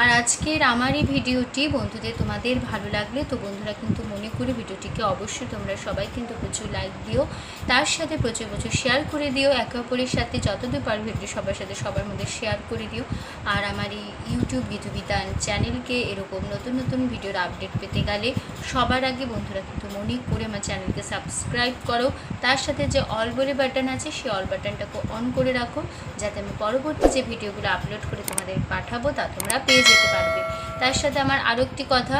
আর আজকের আমার এই ভিডিওটি বন্ধুদের তোমাদের ভালো লাগলে তো বন্ধুরা কিন্তু মনে করে ভিডিওটিকে অবশ্যই তোমরা সবাই কিন্তু প্রচুর লাইক দিও। তার সাথে প্রচুর প্রচুর শেয়ার করে দিও। একে অপরের সাথে যতদূর পারো ভিডিও সবার সাথে সবার মধ্যে শেয়ার করে দিও। আর আমার এই ইউটিউব গীতবিতান চ্যানেলকে এরকম নতুন নতুন ভিডিওর আপডেট পেতে গেলে সবার আগে বন্ধুরা কিন্তু মনে করে আমার চ্যানেলকে সাবস্ক্রাইব করো। তার সাথে যে অল বলে বাটন আছে, সেই অল বাটনটাকে অন করে রাখো। যাতে আমি পরবর্তী যে ভিডিওগুলো আপলোড করে তোমাদের পাঠাবো তা তোমরা পেয়ে যেতে পারবে। তার সাথে আমার আরও একটি কথা,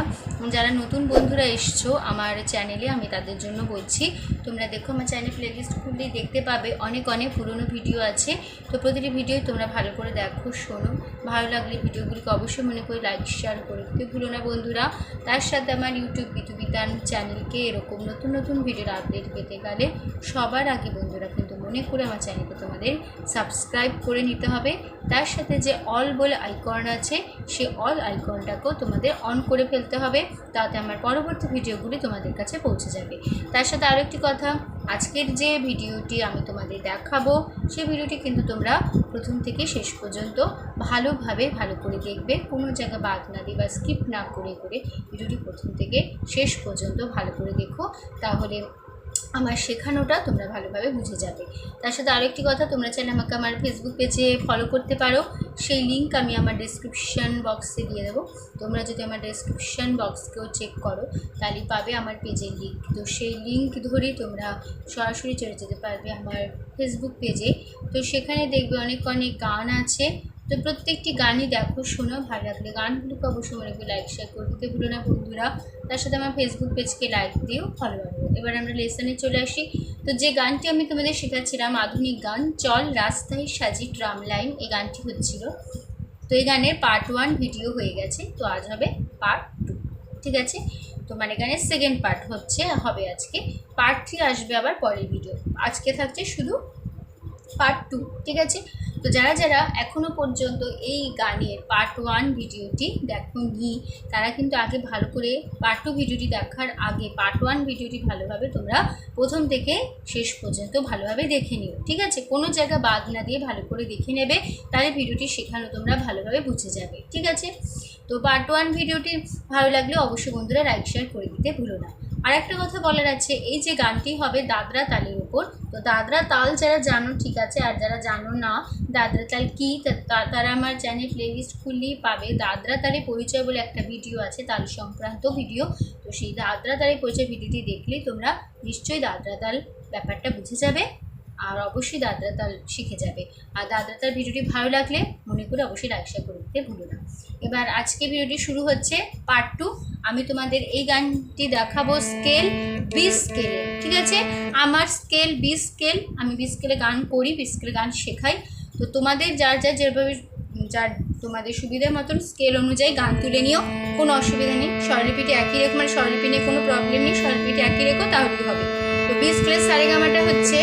যারা নতুন বন্ধুরা এসছো আমার চ্যানেলে, আমি তাদের জন্য বলছি, তোমরা দেখো আমার চ্যানেল প্লেলিস্ট খুললেই দেখতে পাবে অনেক অনেক পুরনো ভিডিও আছে। তো প্রতিটি ভিডিও তোমরা ভালো করে দেখো, শোনো। ভালো লাগলে ভিডিওগুলিকে অবশ্যই মনে করে লাইক শেয়ার করে দিতে ভুলো না বন্ধুরা। তার সাথে আমার ইউটিউব বিতুবিতান চ্যানেলকে এরকম নতুন নতুন ভিডিওর আপডেট পেতে গেলে সবার আগে বন্ধুরা মনে করে আমার চ্যানেলকে তোমাদের সাবস্ক্রাইব করে নিতে হবে। তার সাথে যে অল বলে আইকন আছে সে অল আইকনটাকেও তোমাদের অন করে ফেলতে হবে, তাতে আমার পরবর্তী ভিডিওগুলি তোমাদের কাছে পৌঁছে যাবে। তার সাথে আরও একটি কথা, আজকের যে ভিডিওটি আমি তোমাদের দেখাবো সেই ভিডিওটি কিন্তু তোমরা প্রথম থেকে শেষ পর্যন্ত ভালোভাবে ভালো করে দেখবে, কোনো জায়গা বাদ না দিয়ে বা স্কিপ না করে করে ভিডিওটি প্রথম থেকে শেষ পর্যন্ত ভালো করে দেখো। তাহলে আমার শেখানোটা তোমরা ভালোভাবে বুঝে যাবে। তার সাথে আরেকটি কথা, তোমরা চাইলে আমাকে আমার ফেসবুক পেজে ফলো করতে পারো। সেই লিঙ্ক আমি আমার ডিসক্রিপশান বক্সে দিয়ে দেবো। তোমরা যদি আমার ডিসক্রিপশান বক্সকেও চেক করো, তাহলে পাবে আমার পেজের লিঙ্ক তো সেই লিঙ্ক ধরেই তোমরা সরাসরি চলে যেতে পারবে আমার ফেসবুক পেজে তো সেখানে দেখবে অনেক অনেক গান আছে। তো প্রত্যেকটি গানই দেখো শোনো ভালো লাগলে গানগুলোকে অবশ্যই মনে করে লাইক শেয়ার করে। দিতে ভুলো না বন্ধুরা, তার সাথে আমার ফেসবুক পেজকে লাইক দিও ফলো করো। এবার আমরা লেসনে চলে আসি। তো যে গানটি আমি তোমাদের শেখাচ্ছিলাম, আধুনিক গান, চল, রাস্তায় সাজি ট্রাম লাইন এই গানটি হচ্ছিল। তো এই গানের পার্ট ওয়ান ভিডিও হয়ে গেছে, তো আজ হবে পার্ট টু ঠিক আছে? তো মানে গানের সেকেন্ড পার্ট হচ্ছে, হবে আজকে। পার্ট থ্রি আসবে আবার পরের ভিডিও আজকে থাকছে শুধু পার্ট টু ঠিক আছে? তো যারা যারা এখনও পর্যন্ত এই গানের পার্ট ওয়ান ভিডিওটি দেখোনি, তারা কিন্তু আগে ভালো করে পার্ট টু ভিডিওটি দেখার আগে পার্ট ওয়ান ভিডিওটি ভালোভাবে তোমরা প্রথম থেকে শেষ পর্যন্ত ভালোভাবে দেখে নিও, ঠিক আছে? কোনো জায়গা বাদ না দিয়ে ভালো করে দেখে নেবে, তাহলে ভিডিওটি শেখানো তোমরা ভালোভাবে বুঝে যাবে, ঠিক আছে? তো পার্ট ওয়ান ভিডিওটি ভালো লাগলে অবশ্যই বন্ধুরা লাইক শেয়ার করে দিতে ভুলো না। আর একটা কথা বলার আছে, এই যে গানটি হবে দাদরা তালের উপর, তো দাদরা তাল যারা জানো ঠিক আছে, আর যারা জানো না, দাদরা তাল কী তারা আমার চ্যানেল প্লেলিস্ট খুললেই পাবে। দাদরা তালে পরিচয় বলে একটা ভিডিও আছে, তাল সংক্রান্ত ভিডিও তো সেই দাদরা তালে পরিচয় ভিডিওটি দেখলেই তোমরা নিশ্চয়ই দাদরা তাল ব্যাপারটা বুঝে যাবে। আর অবশ্যই দাদরা তাল শিখে যাবে। আর দাদরা তাল ভিডিওটি ভালো লাগলে মনে করে অবশ্যই লাইক শেয়ার করে দিতে ভুলো না। এবার আজকে ভিডিওটি শুরু হচ্ছে পার্ট টু আমি তোমাদের এই গানটি দেখাবো স্কেল বি স্কেলে ঠিক আছে? আমার স্কেল বি স্কেল আমি বি স্কেলে গান করি বি স্কেলে গান শেখাই। তো তোমাদের যার যার যেভাবে, যার তোমাদের সুবিধার মতন স্কেল অনুযায়ী গান তুলে নিও, কোনো অসুবিধা নেই। স্বরলিপিটি একই রেখো মানে স্বরলিপি নিয়ে কোনো প্রবলেম নেই, স্বরলিপিটি একই রেখো, তাহলেই হবে। তো বি স্কেলের সারেগামাটা হচ্ছে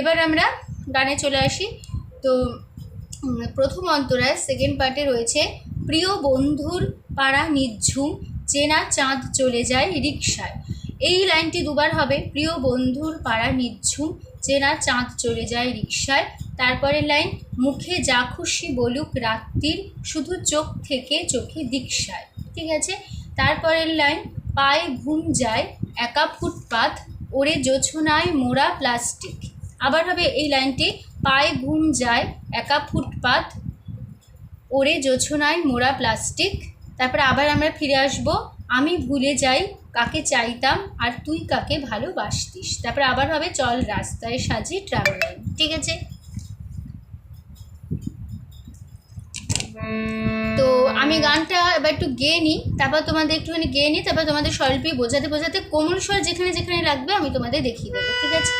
এবার আমরা গানে চলে আসি। তো প্রথম অন্তরায় সেকেন্ড পার্টে রয়েছে, প্রিয় বন্ধুর পাড়া নিঝুম, চেনা চাঁদ চলে যায় রিক্সায় এই লাইনটি দুবার হবে, প্রিয় বন্ধুর পাড়া নিঝুম, চেনা চাঁদ চলে যায় রিক্সায় তারপরের লাইন, মুখে যা খুশি বলুক রাত্রির, শুধু চোখ থেকে চোখে দীক্ষায়। ঠিক আছে? তারপরের লাইন, পায়ে ঘুম যায়, একা ফুটপাত, ওরে জোছনায় মোড়া প্লাস্টিক। আবার হবে এই লাইনটি, পায়ে ঘুম যায়, একা ফুটপাত, ওরে জোছনায় মোড়া প্লাস্টিক। তারপরে আবার আমরা ফিরে আসব, আমি ভুলে যাই, কাকে চাইতাম আর তুই কাকে ভালোবাসতিস। তারপরে আবার হবে চল রাস্তায় সাজি ট্রাভেল ঠিক আছে? তো আমি গানটা এবার একটু গেয়ে নিই, তারপর তোমাদের একটুখানি গেয়ে নিই, তারপর তোমাদের স্বল্পই বোঝাতে বোঝাতে কোমল স্বর যেখানে যেখানে লাগবে আমি তোমাদের দেখিয়ে দেবো, ঠিক আছে?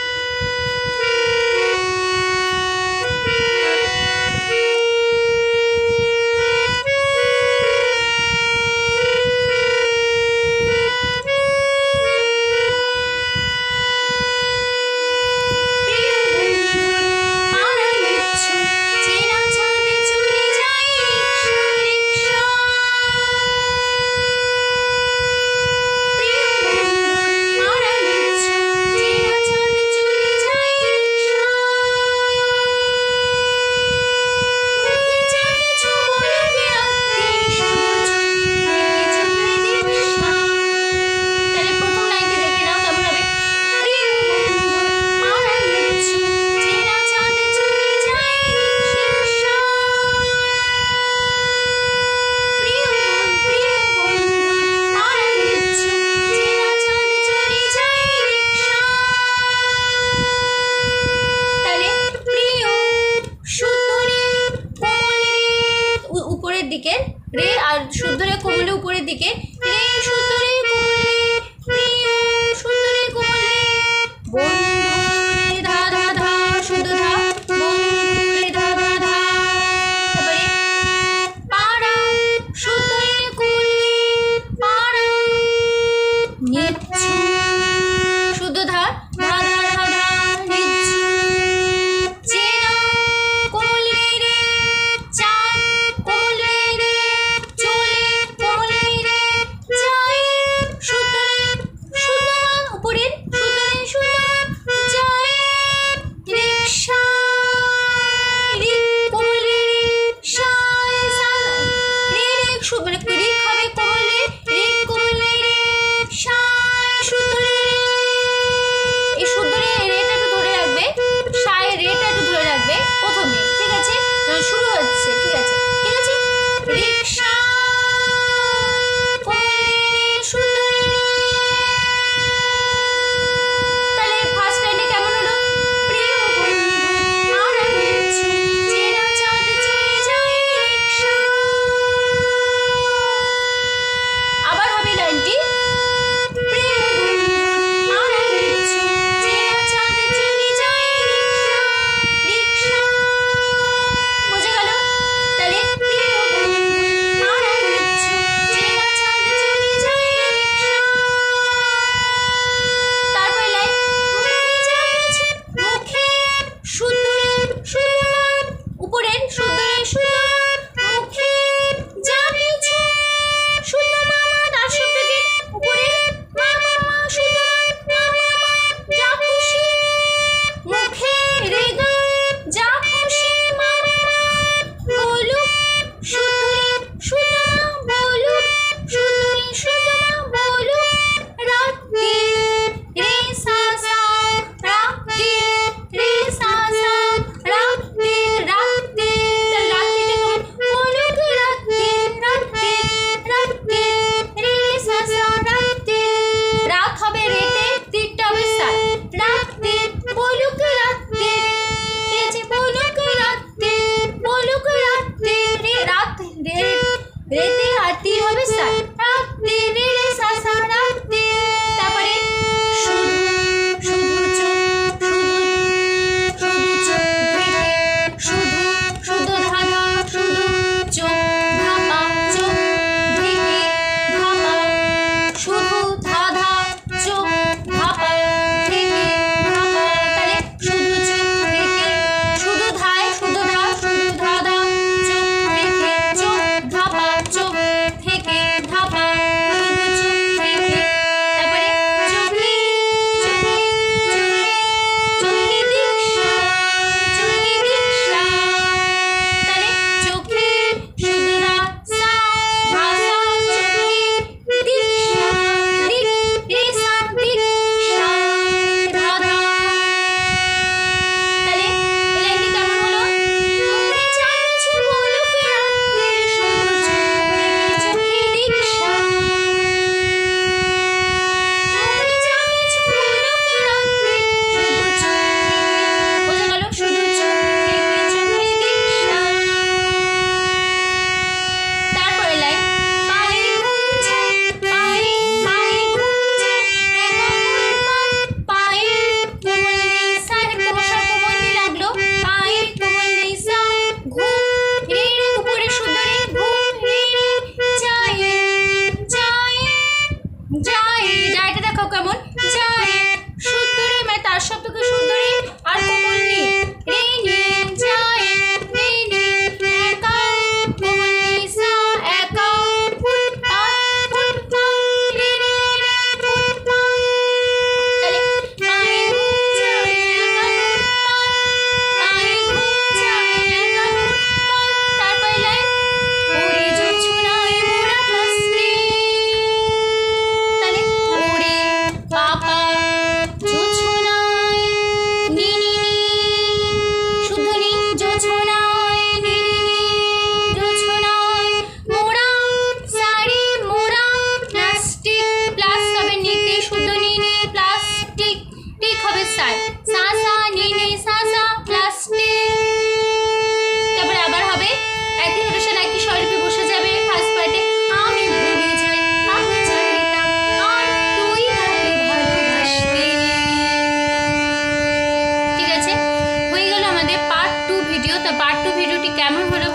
দিকে রে আর শুদ্ধ রে উপরের দিকে। রে শুদ্ধ রে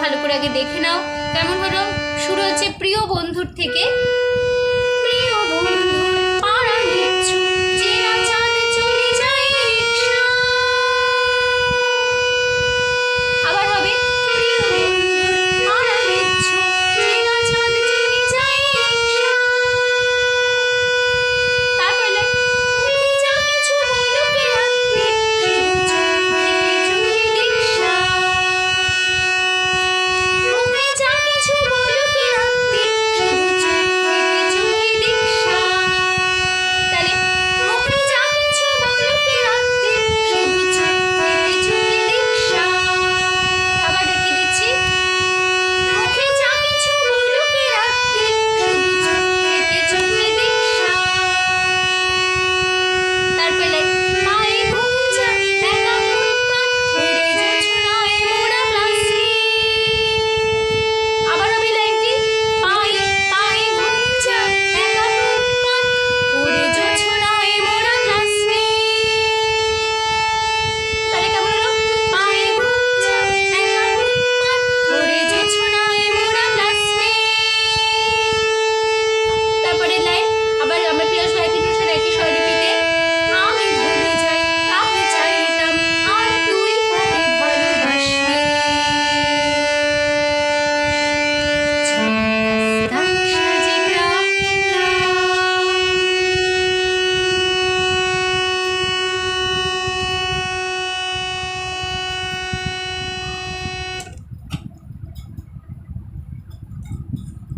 ভালো করে আগে দেখে নাও। কেমন হলো? শুরু হচ্ছে প্রিয় বন্ধুর থেকে।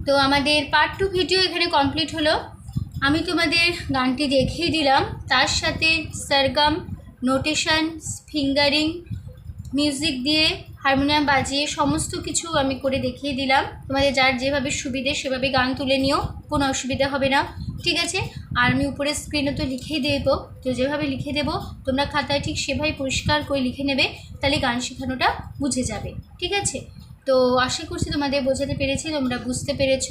তো আমাদের পার্ট টু ভিডিও এখানে কমপ্লিট হলো। আমি তোমাদের গানটি দেখিয়ে দিলাম। তার সাথে সারগাম নোটেশন ফিঙ্গারিং মিউজিক দিয়ে হারমোনিয়াম বাজিয়ে সমস্ত কিছু আমি করে দেখিয়ে দিলাম। তোমাদের যার যেভাবে সুবিধে সেভাবে গান তুলে নিও, কোনো অসুবিধা হবে না। ঠিক আছে? আর আমি উপরে স্ক্রিনে তো লিখেই দেবো। তো যেভাবে লিখে দেবো, তোমরা খাতায় ঠিক সেভাবে পরিষ্কার করে লিখে নেবে, তাহলে গান শেখানোটা বুঝে যাবে। ঠিক আছে? তো আশা করছি তোমাদের বোঝাতে পেরেছি, তোমরা বুঝতে পেরেছ।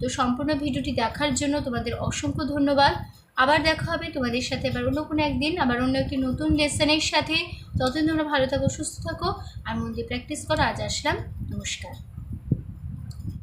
তো সম্পূর্ণ ভিডিওটি দেখার জন্য তোমাদের অসংখ্য ধন্যবাদ। আবার দেখা হবে তোমাদের সাথে আবার অন্য কোনো একদিন, আবার অন্য একটি নতুন লেসনের সাথে। ততদিন তোমরা ভালো থাকো, সুস্থ থাকো। আর মন দিয়ে প্র্যাকটিস করো। আজ আসলাম। নমস্কার।